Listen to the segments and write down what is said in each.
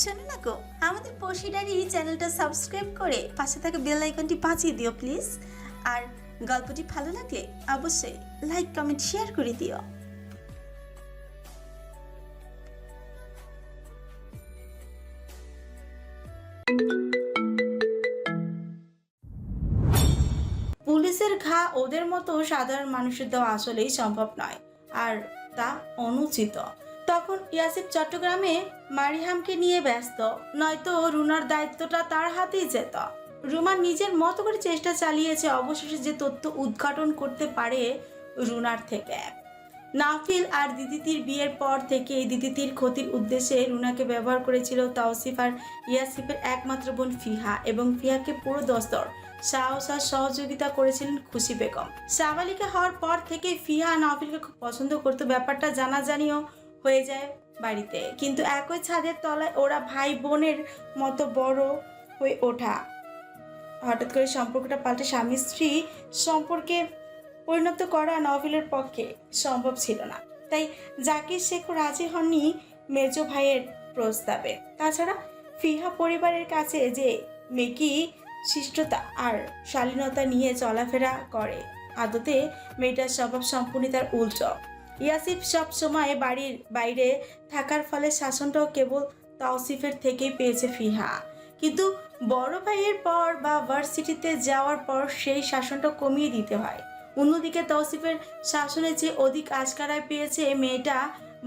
শোনো না গো, আমাদের পশিডারি চ্যানেলটা সাবস্ক্রাইব করে পাশে থাকা বেল আইকনটি বাঁচিয়ে দিও প্লিজ। আর গল্পটি ভালো লাগলে অবশ্যই লাইক, কমেন্ট, শেয়ার করে দিও। পুলিশের ঘা ওদের মতো সাধারণ মানুষের দেওয়া আসলেই সম্ভব নয়, আর তা অনুচিত। তখন ইয়াসিফ চট্টগ্রামে মারিহামকে নিয়ে ব্যস্ত। নয়তো রুনার দায়িত্বটা তার হাতেই যেত। রুমা নিজের মতো করে চেষ্টা চালিয়েছে অবশেষে যে তথ্য উদ্ঘাটন করতে পারে রুনার থেকে। নাফিল আর দিদিতির বিয়ের পর থেকে এই দিদিতির ক্ষতির উদ্দেশ্যে রুনাকে ব্যবহার করেছিল তাওসিফ আর ইয়াসিফের একমাত্র বোন ফিহা এবং ফিহাকে পুরো দস্তর। সাহস আর সহযোগিতা করেছিলেন খুশি বেগম। সাবালিকা হওয়ার পর থেকে ফিহা নাফিলকে খুব পছন্দ করতো। ব্যাপারটা জানাজানিও হয়ে যায় বাড়িতে। কিন্তু একই ছাদের তলায় ওরা ভাই বোনের মতো বড় হয়ে ওঠা। হঠাৎ করে সম্পর্কটা পাল্টে স্বামী স্ত্রী সম্পর্কে পরিণত করা নভেলের পক্ষে সম্ভব ছিল না। তাই জাকির শেখ রাজি হননি মেজ ভাইয়ের প্রস্তাবে। তাছাড়া ফিহা পরিবারের কাছে যে মেকি শিষ্টতা আর শালীনতা নিয়ে চলাফেরা করে, আদতে মেয়েটার স্বভাব সম্পূর্ণ তার উল্টো। ইয়াসিফ সব সময় বাড়ির বাইরে থাকার ফলে শাসনটাও কেবল তাওসিফের থেকেই পেয়েছে ফিহা। কিন্তু বড় ভাইয়ের পর বা ভার্সিটিতে যাওয়ার পর সেই শাসনটা কমিয়ে দিতে হয়। অন্যদিকে তৌসিফের শাসনে যে অধিক আজকারায় পেয়েছে মেয়েটা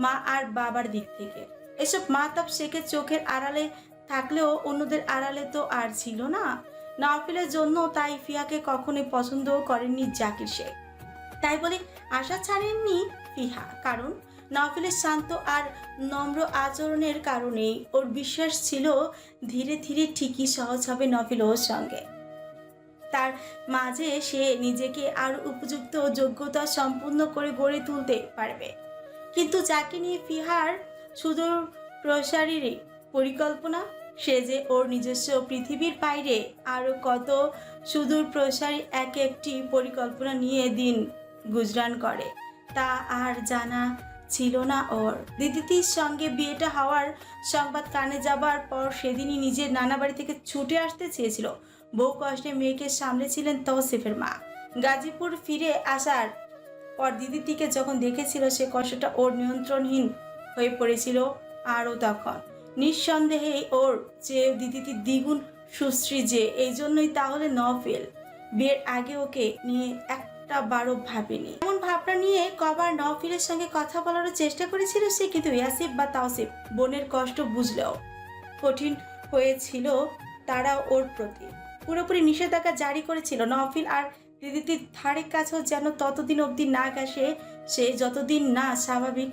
মা আর বাবার দিক থেকে। এসব মাতাব শেখের চোখের আড়ালে থাকলেও অন্যদের আড়ালে তো আর ছিল না। নাফিলের জন্য তাই ফিয়াকে কখনোই পছন্দ করেননি জাকির শেখ। তাই বলে আশা ছাড়েননি ফিহা কারণ নাফিলের শান্ত আর নম্র আচরণের কারণেই ওর বিশ্বাস ছিল ধীরে ধীরে ঠিকই সহজ হবে নফিল ওর সঙ্গে। তার মাঝে সে নিজেকে আরও উপযুক্ত যোগ্যতা সম্পূর্ণ করে গড়ে তুলতে পারবে। কিন্তু যাকে নিয়ে ফিহার সুদূর প্রসারীর পরিকল্পনা, সে যে ওর নিজস্ব পৃথিবীর বাইরে আরও কত সুদূর প্রসারী এক একটি পরিকল্পনা নিয়ে দিন গুজরান করে। তা আর জানা ছিল না ওর। দিদিতির সঙ্গে বিয়েটা হওয়ার সংবাদ কানে যাবার পর সেদিনই নিজের নানা বাড়ি থেকে ছুটে আসতে চেয়েছিল। বহু কষ্টে মেয়েকে সামলেছিলেন তৌসিফের মা। গাজীপুর ফিরে আসার পর দিদিটিকে যখন দেখেছিল, সে কষ্টটা ওর নিয়ন্ত্রণহীন হয়ে পড়েছিল আরও তখন। নিঃসন্দেহে ওর যে দিদিটি দ্বিগুণ সুশ্রী যে, এই জন্যই তাহলে নভেল বিয়ের আগে ওকে নিয়ে একটা বারো ভাবেনি। এমন ভাবনা নিয়ে কবার নফিলের সঙ্গে কথা বলারও চেষ্টা করেছিল সে, কিন্তু ইয়াসিফ বা তাওসিফ বোনের কষ্ট বুঝলেও কঠিন হয়েছিল তারা ওর প্রতি। পুরোপুরি নিষেধাজ্ঞা জারি করেছিল নফিল আর দিদিটির ধারে কাছেও যেন ততদিন অবধি না গেছে সে, যতদিন না স্বাভাবিক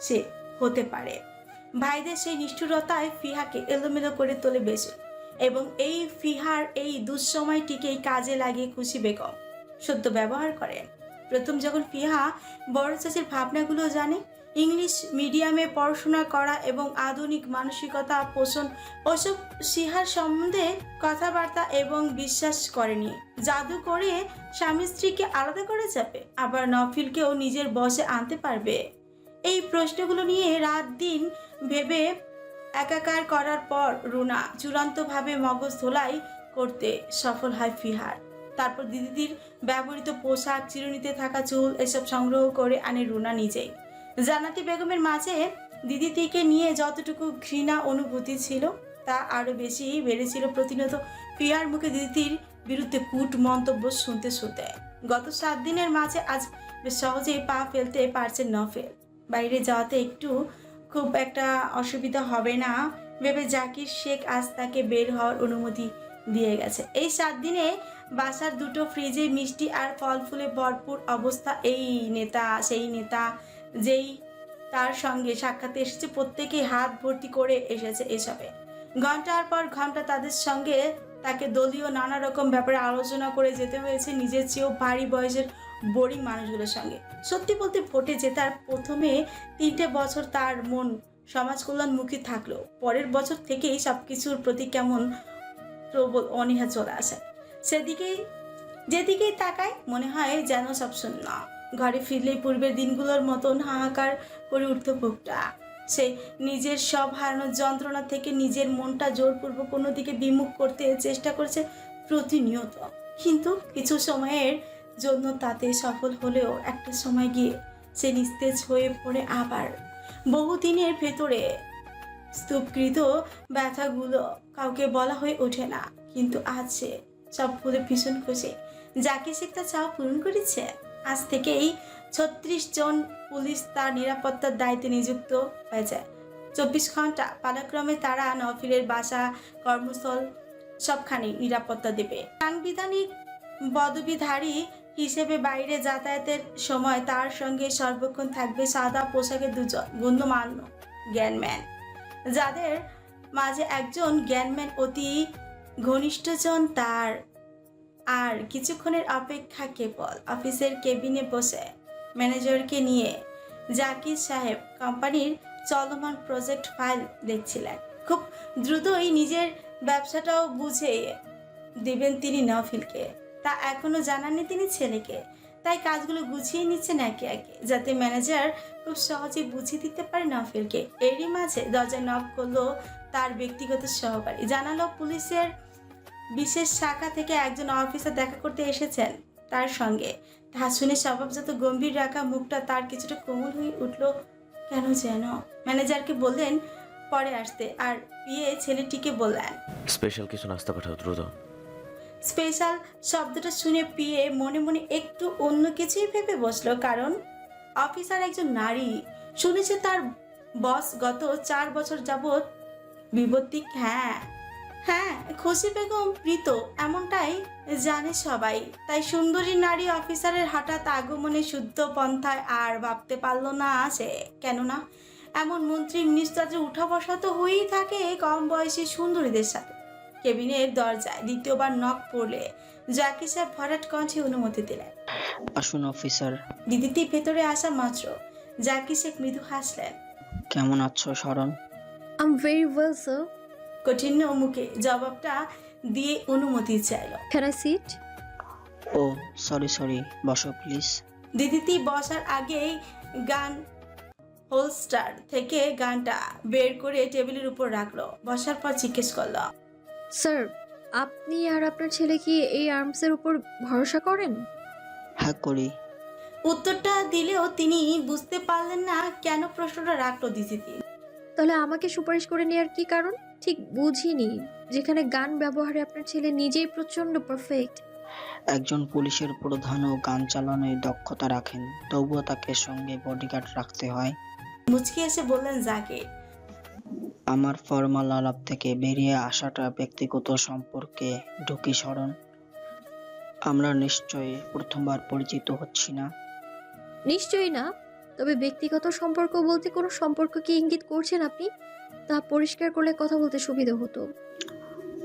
সে হতে পারে। ভাইদের সেই নিষ্ঠুরতায় ফিহাকে এলোমেলো করে তোলে বেশি। এবং এই ফিহার এই দুঃসময়টিকেই কাজে লাগিয়ে খুশি বেগম। সত্য ব্যবহার করেন প্রথম যখন ফিহা বড় চাষের ভাবনাগুলো জানে, ইংলিশ মিডিয়ামে পড়াশোনা করা এবং আধুনিক মানসিকতা পোষণ, ওসব সিহার সম্বন্ধে কথাবার্তা এবং বিশ্বাস করেনি। জাদু করে স্বামী স্ত্রীকে আলাদা করে যাবে আবার নফিলকেও নিজের বসে আনতে পারবে। এই প্রশ্নগুলো নিয়ে রাত দিন ভেবে একাকার করার পর রুনা চূড়ান্তভাবে মগজ ধোলাই করতে সফল হয় ফিহার। তারপর দিদিদির ব্যবহৃত পোশাক, চিরুনিতে থাকা চুল এসব সংগ্রহ করে আনে রুনা নিজেই। জানাতি বেগমের মাঝে দিদিটিকে নিয়ে যতটুকু ঘৃণা অনুভূতি ছিল, তা আরও বেশি বেড়েছিল প্রতিনিয়ত ফিয়ার মুখে দিদিটির বিরুদ্ধে কূট মন্তব্য শুনতে শুনতে। গত সাত দিনের মাঝে আজ বেশ সহজেই পা ফেলতে পারছেন নফেল। বাইরে যাওয়াতে একটু খুব একটা অসুবিধা হবে না, ভেবে জাকির শেখ আজ তাকে বের হওয়ার অনুমতি দিয়ে গেছে। এই সাত দিনে বাসার দুটো ফ্রিজে মিষ্টি আর ফল ফুলে ভরপুর অবস্থা এই নেতা, সেই নেতা যেই তার সঙ্গে সাক্ষাতে এসেছে প্রত্যেকেই হাত ভর্তি করে এসেছে এসবে। ঘণ্টার পর ঘণ্টা তাদের সঙ্গে তাকে দলীয় নানা রকম ব্যাপারে আলোচনা করে যেতে হয়েছে নিজের চেয়েও ভারী বয়সের বোরিং মানুষগুলোর সঙ্গে। সত্যি বলতে ভোটে জেতার প্রথমে তিনটে বছর তার মন সমাজ কল্যাণমুখী থাকলেও পরের বছর থেকেই সব কিছুর প্রতি কেমন প্রবল অনীহা চলে আসে। সেদিকেই যেদিকেই তাকায় মনে হয় যেন সব শূন্য। ঘরে ফিরলেই পূর্বের দিনগুলোর মতন হাহাকার করে উঠত বুকটা। সে নিজের সব হারানোর যন্ত্রণা থেকে নিজের মনটা জোরপূর্বক অন্যদিকে বিমুখ করতে চেষ্টা করছে প্রতিনিয়ত। কিন্তু কিছু সময়ের জন্য তাতে সফল হলেও একটা সময় গিয়ে সে নিস্তেজ হয়ে পড়ে আবার। বহুদিনের ভেতরে স্তূপকৃত ব্যথাগুলো কাউকে বলা হয়ে ওঠে না, কিন্তু সে সব ভুলে ভীষণ খুশি। যাকে সে তার চাওয়া পূরণ করেছে, আজ থেকেই ছত্রিশ জন পুলিশ তার নিরাপত্তার দায়িত্বে নিযুক্ত হয়েছে। চব্বিশ ঘণ্টা পালাক্রমে তারা নফিলের বাসা, কর্মস্থল সবখানে নিরাপত্তা দেবে। সাংবিধানিক পদবিধারী হিসেবে বাইরে যাতায়াতের সময় তার সঙ্গে সর্বক্ষণ থাকবে সাদা পোশাকের দুজন, গণ্যমান্য জ্ঞানম্যান যাদের মাঝে একজন জ্ঞানম্যান অতি ঘনিষ্ঠজন তার। আর কিছুক্ষণের অপেক্ষা কেবল অফিসের কেবিনে বসে ম্যানেজারকে নিয়ে জাকির সাহেব কোম্পানির চলমান প্রজেক্ট ফাইল দেখছিলেন। খুব দ্রুতই নিজের ব্যবসাটাও বুঝে দেবেন তিনি নফিলকে। তা এখনও জানাননি তিনি ছেলেকে। তাই কাজগুলো গুছিয়ে নিচ্ছেন একে একে, যাতে ম্যানেজার খুব সহজে বুঝিয়ে দিতে পারে নফিলকে। এরই মাঝে দরজা নক করল তার ব্যক্তিগত সহকারী জানালো পুলিশের বিশেষ শাখা থেকে একজন অফিসার দেখা করতে এসেছেন তার সঙ্গে। তা শুনে স্বভাবজাত গম্ভীর রাখা মুখটা তার কিছুটা কোমল হয়ে উঠল। কেন যেন? ম্যানেজারকে বললেন পরে আসতে। আর বিয়ে ছেলেটিকে বললেন। স্পেশাল কিছু নাস্তা পাঠাও, দ্রুত। স্পেশাল শব্দটা শুনে পিয়ে মনে মনে একটু অন্য কিছুই ভেবে বসল, কারণ অফিসার একজন নারী শুনেছে তার বস গত চার বছর যাবৎ বিবর্তিক হ্যাঁ হ্যাঁ খুশি বেগম প্রীত, এমনটাই জানে সবাই। তাই সুন্দরী নারী অফিসারের হঠাৎ আগমনে শুদ্ধ পন্থায় আর ভাবতে পারল না সে। কেননা, এমন মন্ত্রী মিনিস্টার উঠা বসা তো হয়েই থাকে কম বয়সী সুন্দরীদের সাথে। কেবিনের দরজায় দ্বিতীয়বার নক পড়লে জাকি সাহেব ভরাট কণ্ঠে অনুমতি দিলেন। আসুন অফিসার। দিদিটি ভেতরে আসা মাত্র। জাকি শেখ মৃদু হাসলেন। কেমন আছো শরণ I'm ভেরি well, sir. কঠিন মুখে জবাবটা দিয়ে অনুমতি চাইল। Can I sit? Oh sorry sorry বসো প্লিজ দিদিটি বসার আগেই গান হোলস্টার থেকে গানটা বের করে টেবিলের উপর রাখল। বসার পর জিজ্ঞেস করল স্যার আপনি আর আপনার ছেলে কি এই আর্মসের উপর ভরসা করেন? হ্যাঁ করি। উত্তরটা দিলেও তিনি বুঝতে পারলেন না কেন প্রশ্নটা রাখল দিদিটি তাহলে আমাকে সুপারিশ করে নেওয়ার কি কারণ? ঠিক বুঝিনি যেখানে গান ব্যবহারে আপনার ছেলে নিজেই প্রচণ্ড পারফেক্ট একজন পুলিশের প্রধানও গান চালানোয় দক্ষতা রাখেন তবুও তাকে সঙ্গে বডিগার্ড রাখতে হয়। মুচকি এসে বললেন জাকির আমার ফর্মাল আলাপ থেকে বেরিয়ে আসাটা ব্যক্তিগত সম্পর্কে ঢুকি স্মরণ আমরা নিশ্চয়ই প্রথমবার পরিচিত হচ্ছি না। নিশ্চয়ই না। তবে ব্যক্তিগত সম্পর্ক বলতে কোনো সম্পর্ক কি ইঙ্গিত করছেন আপনি? তা পরিষ্কার করলে কথা বলতে সুবিধা হতো।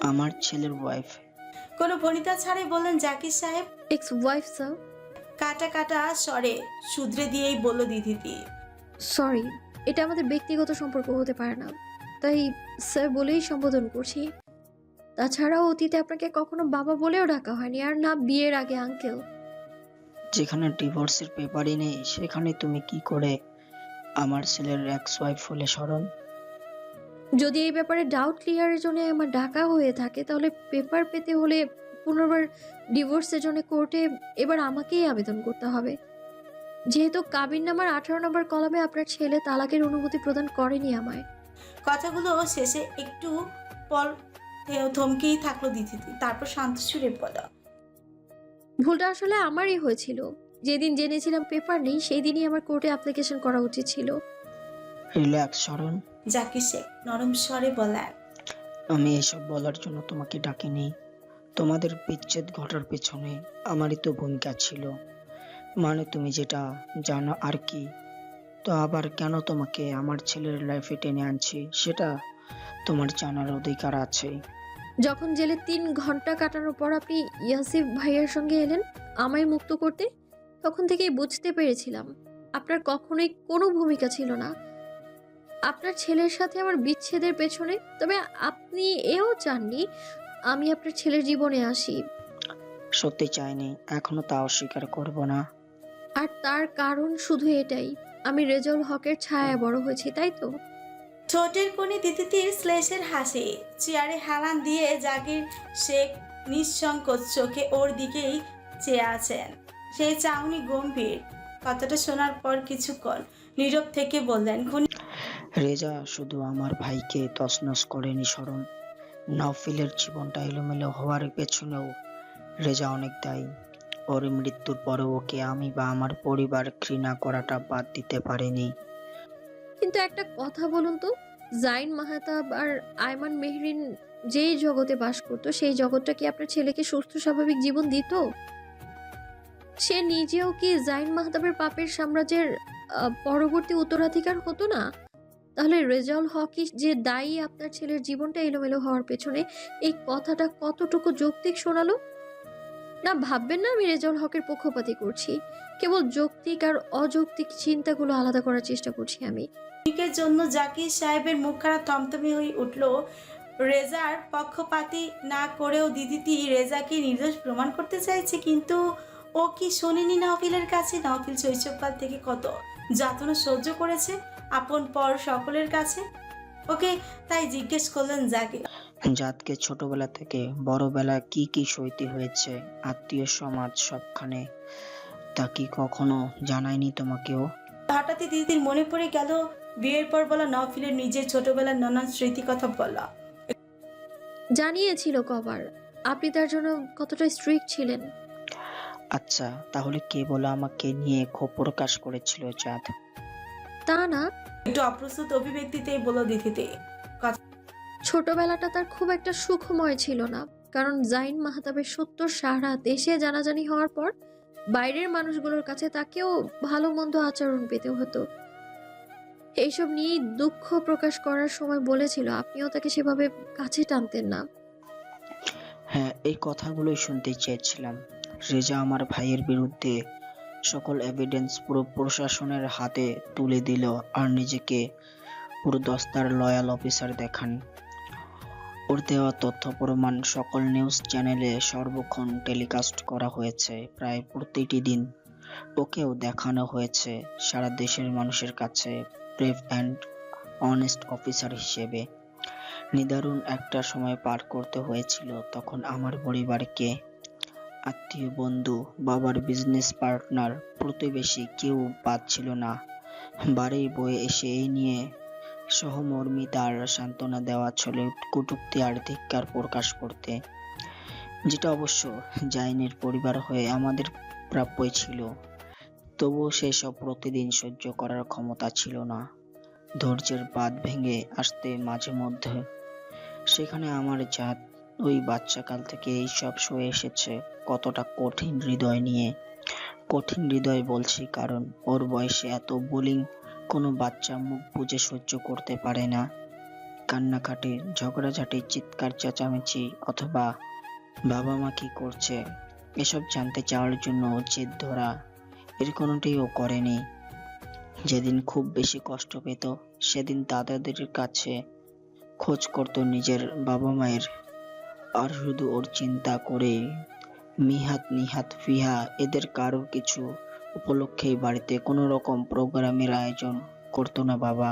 আমার ছেলের ওয়াইফ কোনো ভনিতা ছাড়াই বললেন জাকির সাহেব এক্স ওয়াইফ স্যার কাটা কাটা স্বরে শুধরে দিয়েই বলল দিদিটি। সরি এটা আমাদের ব্যক্তিগত সম্পর্ক হতে পারে না। তাই স্যার বলেই সম্বোধন করছি। তাছাড়াও অতীতে আপনাকে কখনো বাবা বলেও ডাকা হয়নি আর না বিয়ের আগে আঙ্কেল। যেখানে ডিভোর্সের পেপারই নেই সেখানে তুমি কি করে আমার ছেলের এক্স ওয়াইফ হলে স্মরণ? যদি এই ব্যাপারে ডাউট ক্লিয়ারের জন্য আমার ডাকা হয়ে থাকে তাহলে পেপার পেতে হলে পুনর্বার ডিভোর্সের জন্য কোর্টে এবার আমাকেই আবেদন করতে হবে। যেহেতু কাবিন নামার আঠারো নম্বর কলমে আপনার ছেলে তালাকের অনুমতি প্রদান করেনি আমায়। কথাগুলো শেষে একটু পর থমকেই থাকল দিদিটি। তারপর শান্ত সুরে বলল ভুলটা আসলে আমারই হয়েছিল। যেদিন জেনেছিলাম পেপার নেই সেই দিনই আমার কোর্টে অ্যাপ্লিকেশন করা উচিত ছিল। রিল্যাক্স স্মরণ জাকির শেখ নরম স্বরে বলা আমি এসব বলার জন্য তোমাকে ডাকিনি। তোমাদের বিচ্ছেদ ঘটার পেছনে আমারই তো ভূমিকা ছিল। মানে তুমি যেটা জানো আর কি তো আবার কেন তোমাকে আমার ছেলের লাইফে টেনে আনছি? সেটা তোমার জানার অধিকার আছে। যখন জেলে তিন ঘণ্টা কাটানোর পর আপনি ইয়াসিফ ভাইয়ার সঙ্গে এলেন আমায় মুক্ত করতে তখন থেকেই বুঝতে পেরেছিলাম আপনার কখনোই কোনো ভূমিকা ছিল না। আপনার ছেলের সাথে আমার বিচ্ছেদের পেছনে তবে আপনি এও চাননি আমি আপনার ছেলের জীবনে আসি। সত্যি চাইনি এখনও তা অস্বীকার করব না। আর তার কারণ শুধু এটাই আমি রেজাউল হকের ছায়ায় বড় হয়েছি তাই তো? ঠোঁটের কোণে দিদিতির শ্লেষের হাসি চেয়ারে হেলান দিয়ে জাকির শেখ নিঃসংকোচ চোখে ওর দিকেই চেয়ে আছেন। সেই চাউনি গম্ভীর কথাটা শোনার পর কিছুক্ষণ নীরব থেকে বললেন "খুনি রেজা শুধু আমার ভাইকে তছনছ করেনি স্মরণ। নফিলের জীবনটা এলোমেলো হওয়ার পেছনেও রেজা অনেক দায়ী। ওর মৃত্যুর পরেও ওকে আমি বা আমার পরিবার ঘৃণা করাটা বাদ দিতে পারেনি। কিন্তু একটা কথা বলুন তো, জাইন মাহাতাব আর আয়মান মেহরিন যেই জগতে বাস করতো, সেই জগৎটা কি আপনার ছেলেকে সুস্থ, স্বাভাবিক জীবন দিত? সে নিজেও কি জাইন মাহাতাবের পাপের সাম্রাজ্যের পরবর্তী উত্তরাধিকার হতো না? তাহলে রেজাউল হকই যে দায়ী আপনার ছেলের জীবনটা এলোমেলো হওয়ার পেছনে, এই কথাটা কতটুকু যৌক্তিক শোনালো? না, ভাববেন না আমি রেজাউল হকের পক্ষপাতী করছি। কেবল যৌক্তিক আর অযৌক্তিক চিন্তাগুলো আলাদা করার চেষ্টা করছি আমি। ক্ষণিকের জন্য জাকির সাহেবের মুখখানা থমথমে হয়ে উঠল। রেজার পক্ষপাতি না করেও দিদিটি রেজাকে নির্দোষ প্রমাণ করতে চাইছে, কিন্তু ও কি শোনেনি নফিলের কাছে? নফিল শৈশবকাল থেকে কত যাতনা সহ্য করেছে? আপন পর সকলের কাছে? ওকে তাই জিজ্ঞেস করলেন জাকির। জাতকে ছোটবেলা থেকে বড়বেলা কি কি সইতে হয়েছে? আত্মীয় সমাজ সবখানে তা কি কখনো জানায়নি তোমাকেও? হঠাৎই দিদির মনে পড়ে গেল বিয়ের পর বলা নফিলের নিজের ছোটবেলার নানান স্মৃতি কথা বলা। জানিয়েছিল কবার। আপনি তার জন্য কতটা স্ট্রিক্ট ছিলেন? আচ্ছা তাহলে কে বলে আমাকে নিয়ে ক্ষোভ প্রকাশ করেছিল চাঁদ তা না। একটু অপ্রস্তুত অভিব্যক্তিতেই বলো দিদিতে ছোটবেলাটা তার খুব একটা সুখময় ছিল না, কারণ জাইন মাহাতাবের সত্য সারা দেশে জানাজানি হওয়ার পর বাইরের মানুষগুলোর কাছে তাকেও ভালো মন্দ আচরণ পেতে হতো। এইসব নিয়েই দুঃখ প্রকাশ করার সময় বলেছিল, আপনিও তাকে সেভাবে কাছে টানতেন না। হ্যাঁ এই কথাগুলোই শুনতে চেয়েছিলাম। রেজা আমার ভাইয়ের বিরুদ্ধে সকল এভিডেন্স পুরো প্রশাসনের হাতে তুলে দিল আর নিজেকে পুরো দস্তার লয়াল অফিসার দেখান। ওর দেওয়া তথ্য প্রমাণ সকল নিউজ চ্যানেলে সর্বক্ষণ টেলিকাস্ট করা হয়েছে প্রায় প্রতিটি দিন। ওকেও দেখানো হয়েছে সারা দেশের মানুষের কাছে ব্রেভ অ্যান্ড অনেস্ট অফিসার হিসেবে। নিদারুণ একটা সময় পার করতে হয়েছিল তখন আমার পরিবারকে। আত্মীয়, বন্ধু, বাবার বিজনেস পার্টনার প্রতিবেশী কেউ বাদ ছিল না। বাড়ি বয়ে এসে এই নিয়ে সহমর্মিতার সান্ত্বনা দেওয়া ছলে কটূক্তি আর ধিক্কার প্রকাশ করতে। যেটা অবশ্য জাইনের পরিবার হয়ে আমাদের প্রাপ্যই ছিল। তবুও সেসব প্রতিদিন সহ্য করার ক্ষমতা ছিল না। ধৈর্যের বাঁধ ভেঙে আসতে মাঝে মধ্যে সেখানে আমার জাত ওই বাচ্চাকাল থেকে এইসব শুয়ে এসেছে কতটা কঠিন হৃদয় নিয়ে। কঠিন হৃদয় বলছি কারণ ওর বয়সে এত বোলিং কোনো বাচ্চা মুখ বুঝে সহ্য করতে পারে না। কান্নাকাটি, ঝগড়াঝাটি, চিৎকার, চেঁচামেচি অথবা বাবা মা কি করছে, এসব জানতে চাওয়ার জন্য জেদ ধরা, এর কোনোটাই ও করেনি। যেদিন খুব বেশি কষ্ট পেত, সেদিন দাদাদের কাছে খোঁজ করত নিজের বাবা মায়ের আর শুধু ওর চিন্তা করে, মিহাত নিহাত ফিহা, এদের কারোর কিছু উপলক্ষেই বাড়িতে কোনো রকম প্রোগ্রামের আয়োজন করতো না বাবা।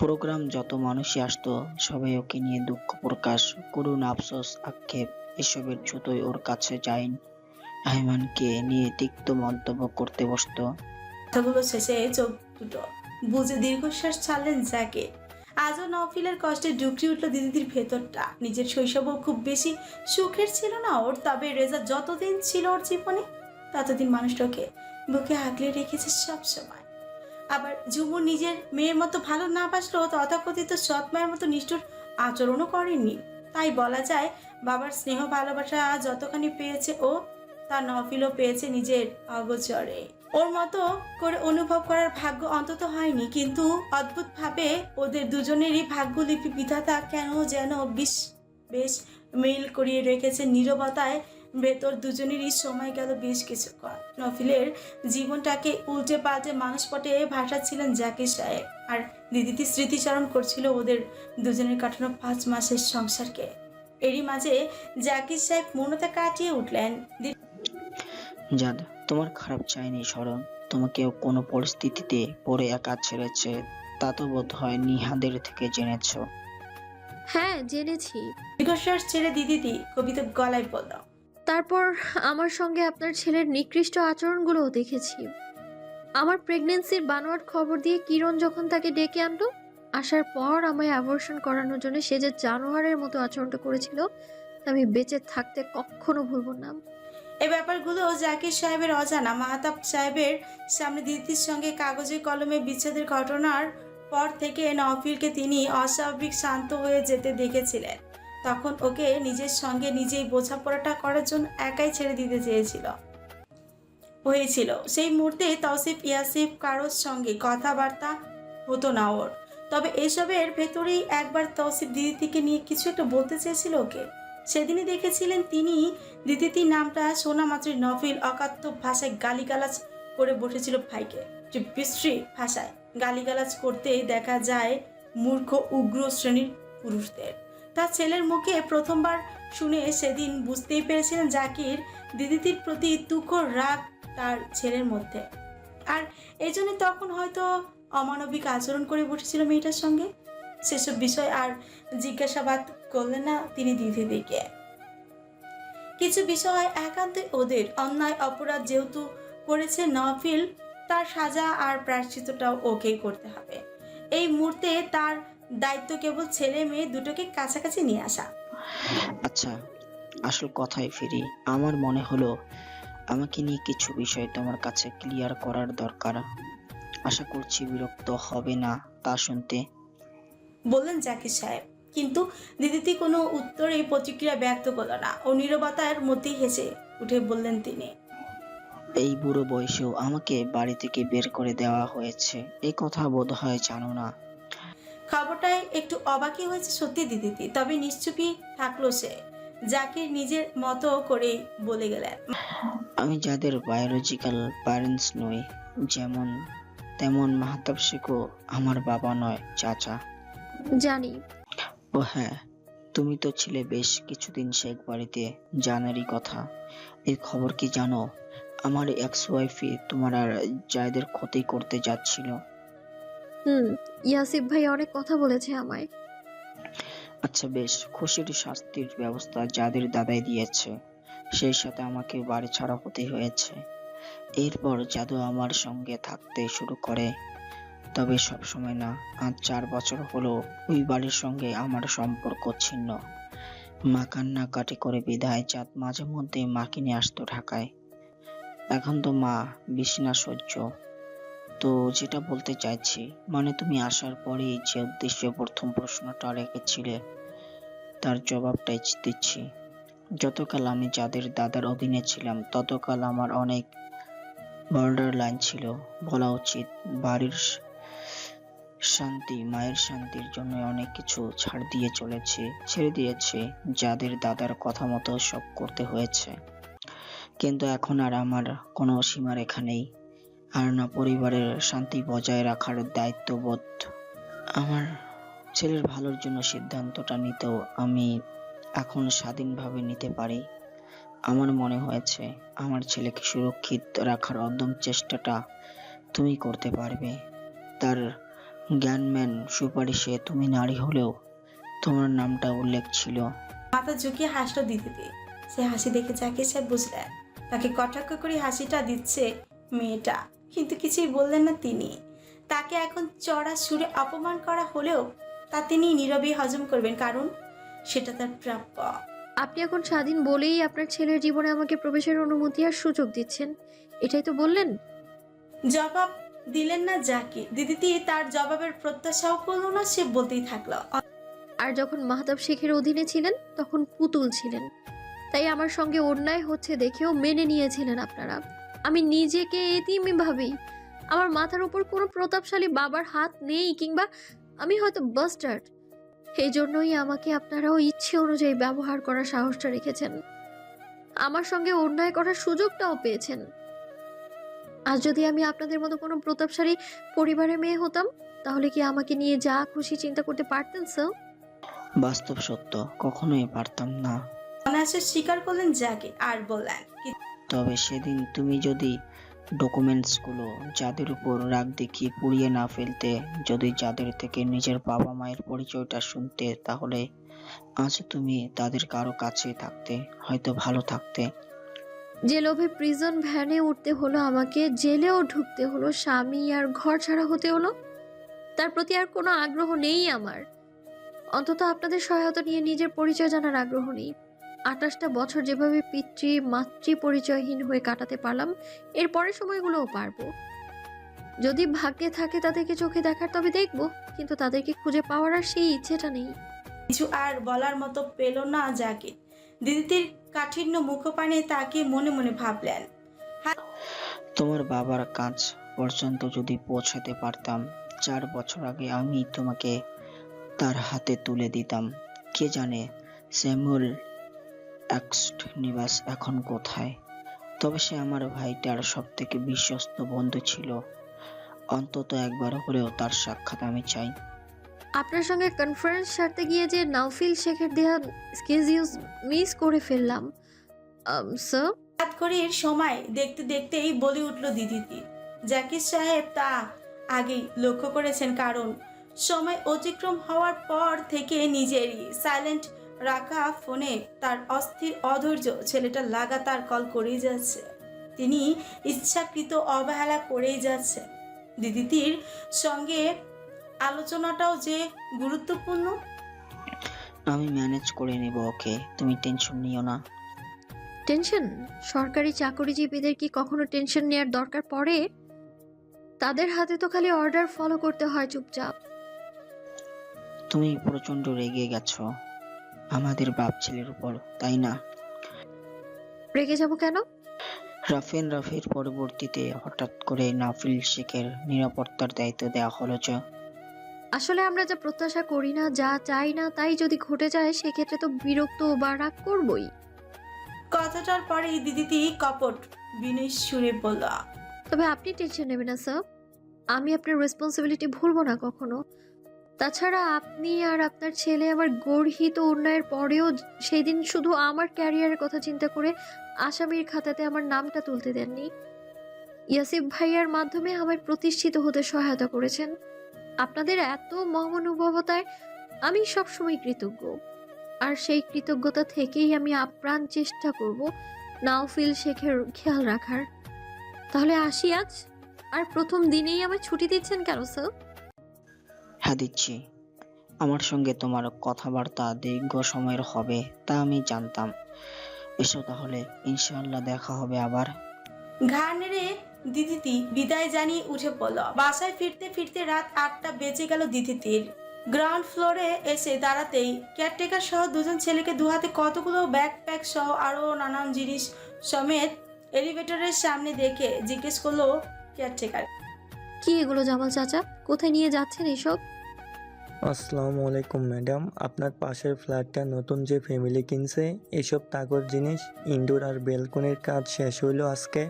প্রোগ্রাম যত মানুষই আসতো, সবাই ওকে নিয়ে দুঃখ প্রকাশ করুন, আফসোস, আক্ষেপ, এসবের জুতোই ওর কাছে যাইন আইমানকে নিয়ে তিক্ত মন্তব্য করতে বসতো। কথাগুলো শেষে চোখ দুটো বুঝে দীর্ঘশ্বাস ছাড়লেন জ্যাকে আজও নফিলের কষ্টে ডুকরি উঠল দিদির ভেতরটা। নিজের শৈশবও খুব বেশি সুখের ছিল না ওর, তবে রেজা যতদিন ছিল ওর জীবনে, ততদিন মানুষটাকে বুকে আগলে রেখেছে সব সময়। আবার ঝুমুর নিজের মেয়ের মতো ভালো না বাসলেও তথাকথিত সৎ মায়ের মতো নিষ্ঠুর আচরণও করেননি। তাই বলা যায়, বাবার স্নেহ ভালোবাসা যতখানি পেয়েছে ও তা নফিলও পেয়েছে নিজের অগোচরে। ওর মতো করে অনুভব করার ভাগ্য অন্তত হয়নি, কিন্তু অদ্ভুতভাবে ওদের দুজনেরই ভাগ্যলিপি বিধাতা কেন যেন বিশ বেশ মেইল করিয়ে রেখেছে নীরবতায় ভেতর দুজনেরই সময় গেল বেশ কিছুক্ষণ। নফিলের জীবনটাকে উল্টে পাল্টে মানুষপটে ভাসাচ্ছিলেন জাকির সাহেব। আর দিদিটি স্মৃতিচারণ করছিল ওদের দুজনের কাটানো পাঁচ মাসের সংসারকে। এরই মাঝে জাকির সাহেব মনতা কাটিয়ে উঠলেন। জাদ তোমার খারাপ চাইনি স্মরণ? তোমাকেও কোনো পরিস্থিতিতে পড়ে একা ছেড়েছে তা তো বোধ হয় নিহাদের থেকে জেনেছো। হ্যাঁ জেনেছি। দীর্ঘশ্বাস ছেড়ে দিদিটি কবিতা গলায় বলল তারপর আমার সঙ্গে আপনার ছেলের নিকৃষ্ট আচরণগুলোও দেখেছি। আমার প্রেগনেন্সির বানোয়াট খবর দিয়ে কিরণ যখন তাকে ডেকে আনলো, আসার পর আমায় অ্যাবর্শন করানোর জন্য সে যে জানোয়ারের মতো আচরণটা করেছিল, তা আমি বেঁচে থাকতে কখনো ভুলব না। এই ব্যাপারগুলো জাকির সাহেবের অজানা। মাহাতাব সাহেবের সামনে দিদির সঙ্গে কাগজে কলমে বিচ্ছেদের ঘটনার পর থেকে নফিলকে তিনি অস্বাভাবিক শান্ত হয়ে যেতে দেখেছিলেন। তখন ওকে নিজের সঙ্গে নিজেই বোঝাপড়াটা করার জন্য একাই ছেড়ে দিতে চেয়েছিল। হয়েছিল। সেই মুহূর্তে তৌসিফ ইয়াসিফ কারোর সঙ্গে কথাবার্তা হতো না ওর। তবে এসবের ভেতরেই একবার তৌসিফ দিদিকে নিয়ে কিছু একটা বলতে চেয়েছিল ওকে। সেদিনই দেখেছিলেন তিনি দিদিতি নামটা শোনা মাত্রই নফিল অকাত্য ভাষায় গালিগালাজ করে বসেছিল ভাইকে। যে বিশ্রী ভাষায় গালিগালাজ করতে দেখা যায় মূর্খ, উগ্র শ্রেণির পুরুষদের। তার ছেলের মুখে প্রথমবার শুনে সেদিন বুঝতেই পেরেছিলেন জাকির দিদিটির প্রতি তুখর রাগ তার ছেলের মধ্যে। আর এই জন্য তখন হয়তো অমানবিক আচরণ করে বসেছিল মেয়েটার সঙ্গে। সেসব বিষয় আর জিজ্ঞাসাবাদ করলেন না তিনি দিদিদিকে। কিছু বিষয় একান্তই ওদের অন্যায় অপরাধ যেহেতু করেছে নফিল, তার সাজা আর প্রায়শ্চিতটাও ওকেই করতে হবে। এই মুহূর্তে তার দায়িত্ব কেবল ছেলে মেয়ে দুটোকে কাছাকাছি নিয়ে আসা। আচ্ছা আসল কথায় ফিরি। আমার মনে হলো আমাকে নিয়ে কিছু বিষয় তোমার কাছে ক্লিয়ার করার দরকার। আশা করছি বিরক্ত হবে না তা শুনতে। বললেন জাকির সাহেব কিন্তু দিদিতি কোনো উত্তরে প্রতিক্রিয়া ব্যক্ত করল না। ও নীরবতার মধ্যেই হেসে উঠে বললেন তিনি। এই বুড়ো বয়সেও আমাকে বাড়ি থেকে বের করে দেওয়া হয়েছে। এই কথা বোধ হয় জানো না। খবরটায় একটু অবাকই হয়েছে সত্যি দিদিতি তবে নিশ্চুপই থাকল সে জাকির নিজের মতো করেই বলে গেলেন। আমি যাদের বায়োলজিক্যাল প্যারেন্টস নই যেমন তেমন মাহাতাব শেখও আমার বাবা নয় চাচা। জানি। ও হ্যাঁ তুমি তো ছিলে বেশ কিছুদিন শেখ বাড়িতে জানারই কথা। এই খবর কি জানো? আমার এক্স ওয়াইফই তোমার আর জায়দের ক্ষতি করতে যাচ্ছিল হুম, ইয়াসিফ ভাই অনেক কথা বলেছে আমায়। আচ্ছা বেশ, খুশির শাস্তির ব্যবস্থা যাদের দাদাই দিয়েছে, সেই সাথে আমাকে বাড়ি ছাড়া হতে হয়েছে। এরপর জাদু আমার সঙ্গে থাকতে শুরু করে। তবে সব সময় না আজ চার বছর হলো ওই বাড়ির সঙ্গে আমার সম্পর্ক ছিন্ন। মা কান্নাকাটি করে বিদায় চাঁদ মাঝে মধ্যে মাকে নিয়ে আসতো ঢাকায়। এখন তো মা, বিছনা সহ্য। তো যেটা বলতে চাইছি মানে তুমি আসার পরেই যে উদ্দেশ্যে প্রথম প্রশ্নটা রেখেছিলে, তার জবাবটাই দিচ্ছি। যতকাল আমি যাদের দাদার অধীনে ছিলাম, ততকাল আমার অনেক বর্ডার লাইন ছিল। বলা উচিত, বাড়ির শান্তি, মায়ের শান্তির জন্য অনেক কিছু ছাড় দিয়ে চলেছে, ছেড়ে দিয়েছে, যাদের দাদার কথা মতো সব করতে হয়েছে। কিন্তু এখন আর আমার কোনো সীমারেখা নেই। আর না পরিবারের শান্তি বজায় রাখার দায়িত্ববোধ। আমার ছেলের ভালোর জন্য সিদ্ধান্তটা নিতেও আমি এখন স্বাধীনভাবে নিতে পারি। আমার মনে হয়েছে, আমার ছেলেকে সুরক্ষিত রাখার অদম চেষ্টাটা তুমি করতে পারবে। তার জ্ঞানম্যান সুপারিশে তুমি নারী হলেও তোমার নামটা উল্লেখ ছিল। মাথা ঝুঁকিয়ে হাসলো দিদিতি সে হাসি দেখে জাকির সাহেব বুঝলেন, তাকে কটাক্ষ করে হাসিটা দিচ্ছে মেয়েটা। কিন্তু কিছুই বললেন না তিনি। তাকে এখন চড়া সুরে অপমান করা হলেও তা তিনি নীরবে হজম করবেন কারণ সেটা তার প্রাপ্য। আপনি এখন স্বাধীন বলেই আপনার ছেলের জীবনে আমাকে প্রবেশের অনুমতি আর সুযোগ দিচ্ছেন। এটাই তো বললেন। জবাব দিলেন না যাকে দিদিতি তার জবাবের প্রত্যাশাও করল না সে বলতেই থাকল। আর যখন মাহতাব শেখের অধীনে ছিলেন তখন পুতুল ছিলেন। তাই আমার সঙ্গে অন্যায় হচ্ছে দেখেও মেনে নিয়েছিলেন আপনারা। আমি নিজেকে এতিমই ভাবি। আমার মাথার উপর কোনো প্রতাপশালী বাবার হাত নেই কিংবা আমি হয়তো বাস্টার্ড এই জন্যই আমাকে আপনারাও ইচ্ছে অনুযায়ী ব্যবহার করার সাহসটা রেখেছেন। আমার সঙ্গে অন্যায় করার সুযোগটাও পেয়েছেন। আজ যদি আমি আপনাদের মতো কোনো প্রতাপশালী পরিবারের মেয়ে হতাম তাহলে কি আমাকে নিয়ে যা খুশি চিন্তা করতে পারতেন স্যার? বাস্তব সত্য কখনোই পারতাম না। অনায়াসে স্বীকার করলেন জাকি আর বললেন তবে সেদিন তুমি যদি ডকুমেন্টসগুলো যাদের উপর রাগ দেখিয়ে পুড়িয়ে না ফেলতে, যদি যাদের থেকে নিজের বাবা মায়ের পরিচয়টা শুনতে, তাহলে আজ তুমি তাদের কারও কাছে থাকতে, হয়তো ভালো থাকতে। যে লোভে প্রিজন ভ্যানে উঠতে হলো আমাকে, জেলেও ঢুকতে হলো, স্বামী আর ঘর ছাড়া হতে হলো, তার প্রতি আর কোনো আগ্রহ নেই আমার। অন্তত আপনাদের সহায়তা নিয়ে নিজের পরিচয় জানার আগ্রহ নেই। আঠাশটা বছর যেভাবে পিতৃ মাতৃ পরিচয়হীন হয়ে কাটাতে পারলাম এর পরের সময়গুলোও পারব। যদি ভাগ্যে থাকে তাদেরকে চোখে দেখার তবে দেখব কিন্তু তাদেরকে খুঁজে পাওয়ার আর সেই ইচ্ছেটা নেই। কিছু আর বলার মতো পেল না জাকির দিদিটির কাঠিন্য মুখপানে তাকে মনে মনে ভাবলেন তোমার বাবার কাজ পর্যন্ত যদি পৌঁছাতে পারতাম চার বছর আগে আমি তোমাকে তার হাতে তুলে দিতাম। কে জানে স্যামুয়েল এক্সট নিবাস এখন কোথায়? তবে সে আমার ভাইটার সব থেকে বিশ্বস্ত বন্ধু ছিল। অন্তত একবার হলেও তার সাক্ষাৎ আমি চাই। আপনার সঙ্গে কনফারেন্স সারতে গিয়ে যে নাওফিল শেখের দেয়া স্কেজিউস মিস করে ফেললাম। স্যার রাত করির সময় দেখতে দেখতেই বলে উঠল দিদিটি। জাকির সাহেব তা আগেই লক্ষ্য করেছেন কারণ সময় অতিক্রম হওয়ার পর থেকে নিজেরই সাইলেন্ট রাখা ফোনে তার অস্থির অধৈর্য ছেলেটা লাগাতার কল করেই যাচ্ছে। তিনি ইচ্ছাকৃত অবহেলা করেই যাচ্ছে। দিদিটির সঙ্গে আলোচনাটাও যে গুরুত্বপূর্ণ। আমি ম্যানেজ করে নেব ওকে। তুমি টেনশন নিও না। টেনশন? সরকারি চাকরিজীবীদের কি কখনো টেনশন নেওয়ার দরকার পড়ে? তাদের হাতে তো খালি অর্ডার ফলো করতে হয় চুপচাপ। তুমি প্রচণ্ড রেগে গেছো। আমাদের বাপ ছেলের উপর তাই না? রেগে যাব কেন? রাফেন রাফির পরবর্তীতে হঠাৎ করে নাফিল শেখের নিরাপত্তার দায়িত্ব দেওয়া হলো যে আসলে আমরা যা প্রত্যাশা করি না যা চাই না তাই যদি ঘটে যায় সেক্ষেত্রে তো বিরক্ত বা রাগ করবই। কথাটার পরেই দিদিটি কপট বিনয় সুরে বলল তবে আপনি টেনশন নেবেন না স্যার। আমি আপনার রেসপন্সিবিলিটি ভুলবো না কখনো। তাছাড়া আপনি আর আপনার ছেলে আমার গর্হিত অন্যায়ের পরেও সেই দিন শুধু আমার ক্যারিয়ারের কথা চিন্তা করে আসামির খাতাতে আমার নামটা তুলতে দেননি। ইয়াসিফ ভাইয়ার মাধ্যমে আমায় প্রতিষ্ঠিত হতে সহায়তা করেছেন। আপনাদের এত মহানুভবতায় আমি সবসময় কৃতজ্ঞ। আর সেই কৃতজ্ঞতা থেকেই আমি আপ্রাণ চেষ্টা করব নাওফিল শেখের খেয়াল রাখার। তাহলে আসি আজ? আর প্রথম দিনেই আমায় ছুটি দিচ্ছেন কেন, স্যার? হ্যাঁ দিচ্ছি। আমার সঙ্গে তোমার কথাবার্তা দীর্ঘ সময়ের হবে তা আমি জানতাম। এসো তাহলে ইনশাআল্লাহ দেখা হবে আবার। ঘাড় নেড়ে দিদিটি বিদায় জানিয়ে উঠে পড়ল। বাসায় ফিরতে ফিরতে রাত আটটা বেজে গেল দিদিটির গ্রাউন্ড ফ্লোরে এসে দাঁড়াতেই কেয়ারটেকার সহ দুজন ছেলেকে দুহাতে কতগুলো ব্যাকপ্যাক সহ আরও নানান জিনিস সমেত এলিভেটরের সামনে দেখে জিজ্ঞেস করল কেয়ারটেকার। কি এগুলো জামাল চাচা? কোথায় নিয়ে যাচ্ছেন এসব? আসসালামু আলাইকুম, ম্যাডাম। আপনার পাশের ফ্ল্যাটটা নতুন যে ফ্যামিলি কিনছে, এসব তাগর জিনিস ইনডোর আর বেলকনির কাজ শেষ হইল আজকে।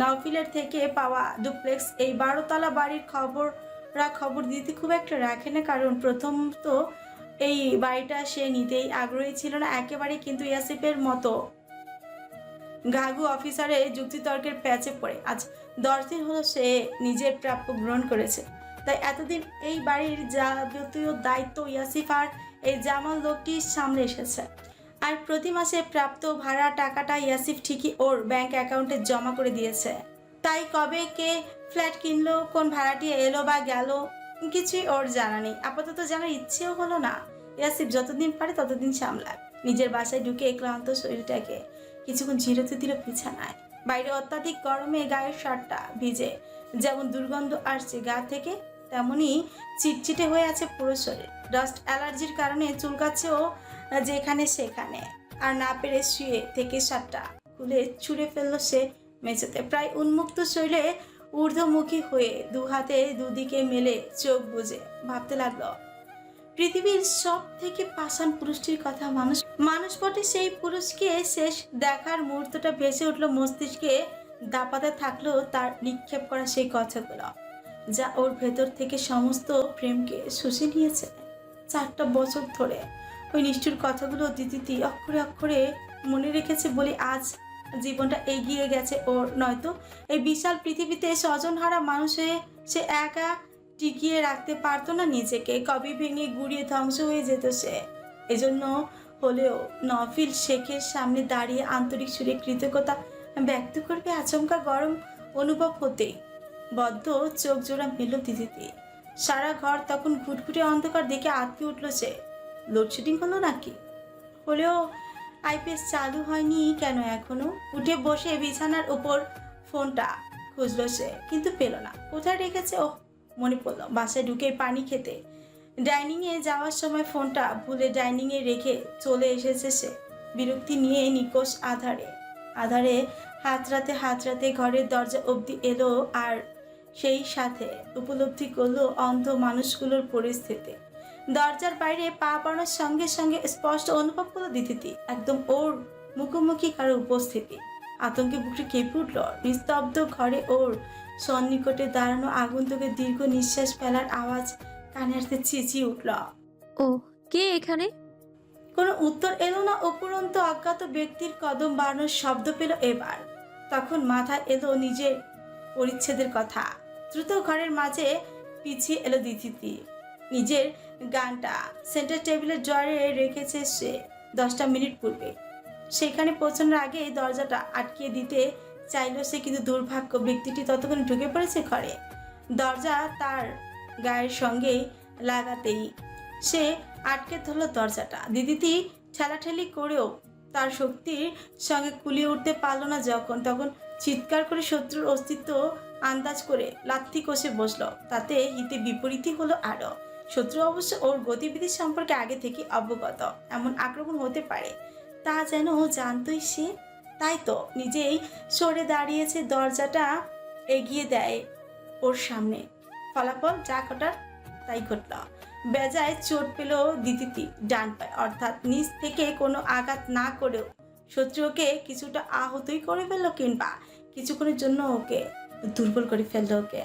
নওফিলের থেকে পাওয়া ডুপ্লেক্স এই বারোতলা বাড়ির খবররা খবর দিতে খুব একটা রাখে না, কারণ প্রথম তো এই বাড়িটা সে নিতেই আগ্রহী ছিল না একেবারে কিন্তু ইয়াসিফের মতো। গাগু অফিসারে যুক্তিতর্কের প্যাচে পড়ে। আজ দশ দিন হলো সে নিজের প্রাপ্য গ্রহণ করেছে। তাই এতদিন এই বাড়ির যাবতীয় দায়িত্ব ইয়াসিফ আর এই জামাল লোকটি সামলে এসেছে। আর প্রতি মাসে প্রাপ্ত ভাড়া টাকাটা ইয়াসিফ ঠিকই ওর ব্যাংক অ্যাকাউন্টে জমা করে দিয়েছে। তাই কবে কে ফ্ল্যাট কিনলো, কোন ভাড়াটি এলো বা গেল, কিছুই ওর জানা নেই। আপাতত জানার ইচ্ছেও হলো না। ইয়াসিফ যতদিন পারে ততদিন সামলায় নিজের বাসায় ঢুকে ক্লান্ত শরীরটাকে কিছুক্ষণ জিরোতে দিল বিছানায়। বাইরে অত্যাধিক গরমে গায়ের শার্টটা ভিজে, যেমন দুর্গন্ধ আসছে গা থেকে তেমনি চিটচিটে হয়ে আছে পুরো শরীর। ডাস্ট অ্যালার্জির কারণে চুলকাচ্ছেও যেখানে সেখানে। আর না পেরে শুয়ে থেকে শার্টটা খুলে ছুঁড়ে ফেলল সে মেঝেতে। প্রায় উন্মুক্ত শরীরে ঊর্ধ্বমুখী হয়ে দু হাতে দুদিকে মেলে চোখ বুজে ভাবতে লাগল, পৃথিবীর সব থেকে পাষাণ পুরুষটির কথা মানুষ মানুষ বটে সেই পুরুষকে শেষ দেখার মুহূর্তটা ভেসে উঠল মস্তিষ্কে। দাপাতে থাকল তার নিক্ষেপ করা সেই কথাগুলো। যা ওর ভেতর থেকে সমস্ত প্রেমকে শুষে নিয়েছে। চারটা বছর ধরে ওই নিষ্ঠুর কথাগুলো দিদিটি অক্ষরে অক্ষরে মনে রেখেছে বলে আজ জীবনটা এগিয়ে গেছে ওর। নয়তো এই বিশাল পৃথিবীতে স্বজনহারা মানুষ সে একা টিকিয়ে রাখতে পারতো না নিজেকে। কবি ভেঙে গুড়িয়ে ধ্বংস হয়ে যেত সে। এজন্য হলেও নফিল শেখের সামনে দাঁড়িয়ে আন্তরিক সুরে কৃতজ্ঞতা ব্যক্ত করবে আচমকা গরম অনুভব হতেই। বদ্ধ চোখ জোড়া মেল দিদিতে সারা ঘর তখন ঘুটঘুটে অন্ধকার দেখে আঁতকে উঠল সে। লোডশেডিং হলো নাকি? হলেও আইপিএস চালু হয়নি কেন এখনও? উঠে বসে বিছানার ওপর ফোনটা খুঁজলো সে, কিন্তু পেল না। কোথায় রেখেছে? ও মনে পড়ল, বাসায় ঢুকে পানি খেতে। ডাইনিংয়ে যাওয়ার সময় ফোনটা ভুলে ডাইনিংয়ে রেখে চলে এসেছে সে। বিরক্তি নিয়ে নিকোষ আধারে। আধারে হাতরাতে হাতরাতে ঘরের দরজা অবধি এলো আর সেই সাথে উপলব্ধি করল অন্ধ মানুষগুলোর পরিস্থিতি। দরজার বাইরে পা বাড়ানোর সঙ্গে সঙ্গে স্পষ্ট অনুভব করল দিদিতি একদম ওর মুখোমুখি কারও উপস্থিতি। আতঙ্কে বুকটা কেঁপে উঠল। নিস্তব্ধ ঘরে ওর সন্নিকটে দাঁড়ানো আগন্তুকের দীর্ঘ নিঃশ্বাস ফেলার আওয়াজ কানে আসতে চেঁচিয়ে উঠল। ও কে এখানে? কোনো উত্তর এলো না উপরন্ত অজ্ঞাত ব্যক্তির কদম বাড়ানোর শব্দ পেল এবার। তখন মাথায় এলো নিজের পরিচ্ছেদের কথা। দ্রুত ঘরের মাঝে পিছিয়ে এলো দিদিতি নিজের গানটা সেন্টার টেবিলের ড্রয়ারে রেখেছে সে দশটা মিনিট পূর্বে। সেখানে পৌঁছানোর আগে দরজাটা আটকিয়ে দিতে চাইলো সে, কিন্তু দুর্ভাগ্য ব্যক্তিটি ততক্ষণ ঢুকে পড়েছে ঘরে। দরজা তার গায়ের সঙ্গেই লাগাতেই সে আটকে ধরলো দরজাটা। দিদিটি ঠেলাঠেলি করেও তার শক্তির সঙ্গে কুলিয়ে উঠতে পারল না যখন। তখন চিৎকার করে শত্রুর অস্তিত্ব আন্দাজ করে লাথি কষে বসল। তাতে হিতে বিপরীতই হলো আরও। শত্রু অবশ্য ওর গতিবিধি সম্পর্কে আগে থেকে অবগত। এমন আক্রমণ হতে পারে। তা যেন জানতই সে। তাই তো নিজেই সরে দাঁড়িয়েছে, দরজাটা এগিয়ে দেয় ওর সামনে। ফলাফল যা ঘটার তাই ঘটল। বেজায় চোট পেল দিদিতি ডান পায়। অর্থাৎ নিজ থেকে কোনো আঘাত না করেও শত্রুকে কিছুটা আহতই করে ফেলল কিংবা কিছুক্ষণের জন্য ওকে দুর্বল করে ফেলল ওকে।